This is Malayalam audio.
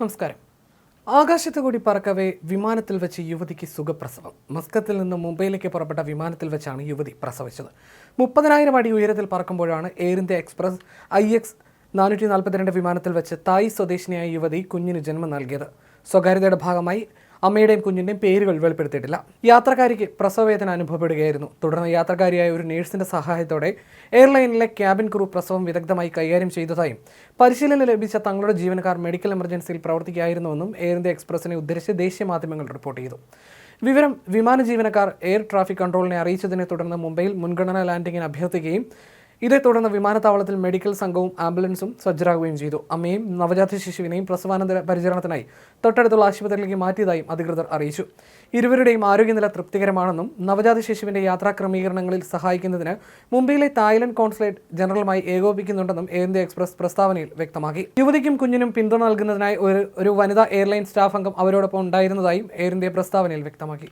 നമസ്കാരം. ആകാശത്ത് കൂടി പറക്കവേ വിമാനത്തിൽ വെച്ച് യുവതിക്ക് സുഖപ്രസവം. മസ്കത്തിൽ നിന്ന് മുംബൈയിലേക്ക് പുറപ്പെട്ട വിമാനത്തിൽ വെച്ചാണ് യുവതി പ്രസവിച്ചത്. മുപ്പതിനായിരം അടി ഉയരത്തിൽ പറക്കുമ്പോഴാണ് Air India express I X നാനൂറ്റി നാൽപ്പത്തിരണ്ട് വിമാനത്തിൽ വെച്ച് തായ് സ്വദേശിനിയായ യുവതി കുഞ്ഞിന് ജന്മം നൽകിയത്. സ്വകാര്യതയുടെ ഭാഗമായി അമ്മയുടെയും കുഞ്ഞിന്റെയും പേരുകൾ വെളിപ്പെടുത്തിയിട്ടില്ല. യാത്രക്കാരിക്ക് പ്രസവവേദന അനുഭവപ്പെടുകയായിരുന്നു. തുടർന്ന് യാത്രക്കാരിയായ ഒരു നേഴ്സിന്റെ സഹായത്തോടെ എയർലൈനിലെ ക്യാബിൻ ക്രൂ പ്രസവം വിദഗ്ധമായി കൈകാര്യം ചെയ്തതായും പരിശീലനം ലഭിച്ച തങ്ങളുടെ ജീവനക്കാർ മെഡിക്കൽ എമർജൻസിയിൽ പ്രവർത്തിക്കുകയായിരുന്നുവെന്നും എയർ ഇന്ത്യ എക്സ്പ്രസിനെ ഉദ്ധരിച്ച് ദേശീയ മാധ്യമങ്ങൾ റിപ്പോർട്ട് ചെയ്തു. വിവരം വിമാന ജീവനക്കാർ എയർ ട്രാഫിക് കൺട്രോളിനെ അറിയിച്ചതിനെ തുടർന്ന് മുംബൈയിൽ മുൻഗണനാ ലാൻഡിങ്ങിന് അഭ്യർത്ഥിക്കുകയും ഇതേ തുടർന്ന് വിമാനത്താവളത്തിൽ മെഡിക്കൽ സംഘവും ആംബുലൻസും സജ്ജരാകുകയും ചെയ്തു. അമ്മയും നവജാത ശിശുവിനെയും പ്രസവാനന്തര പരിചരണത്തിനായി തൊട്ടടുത്തുള്ള ആശുപത്രിയിലേക്ക് മാറ്റിയതായും അധികൃതർ അറിയിച്ചു. ഇരുവരുടെയും ആരോഗ്യനില തൃപ്തികരമാണെന്നും നവജാത ശിശുവിന്റെ യാത്രാ ക്രമീകരണങ്ങളിൽ സഹായിക്കുന്നതിന് മുംബൈയിലെ തായ്ലൻഡ് കോൺസുലേറ്റ് ജനറലുമായി ഏകോപിക്കുന്നുണ്ടെന്നും എയർ ഇന്ത്യ എക്സ്പ്രസ് പ്രസ്താവനയിൽ വ്യക്തമാക്കി. യുവതിക്കും കുഞ്ഞിനും പിന്തുണ നൽകുന്നതിനായി ഒരു ഒരു വനിതാ എയർലൈൻ സ്റ്റാഫ് അംഗം അവരോടൊപ്പം ഉണ്ടായിരുന്നതായും എയർ ഇന്ത്യ പ്രസ്താവനയിൽ വ്യക്തമാക്കി.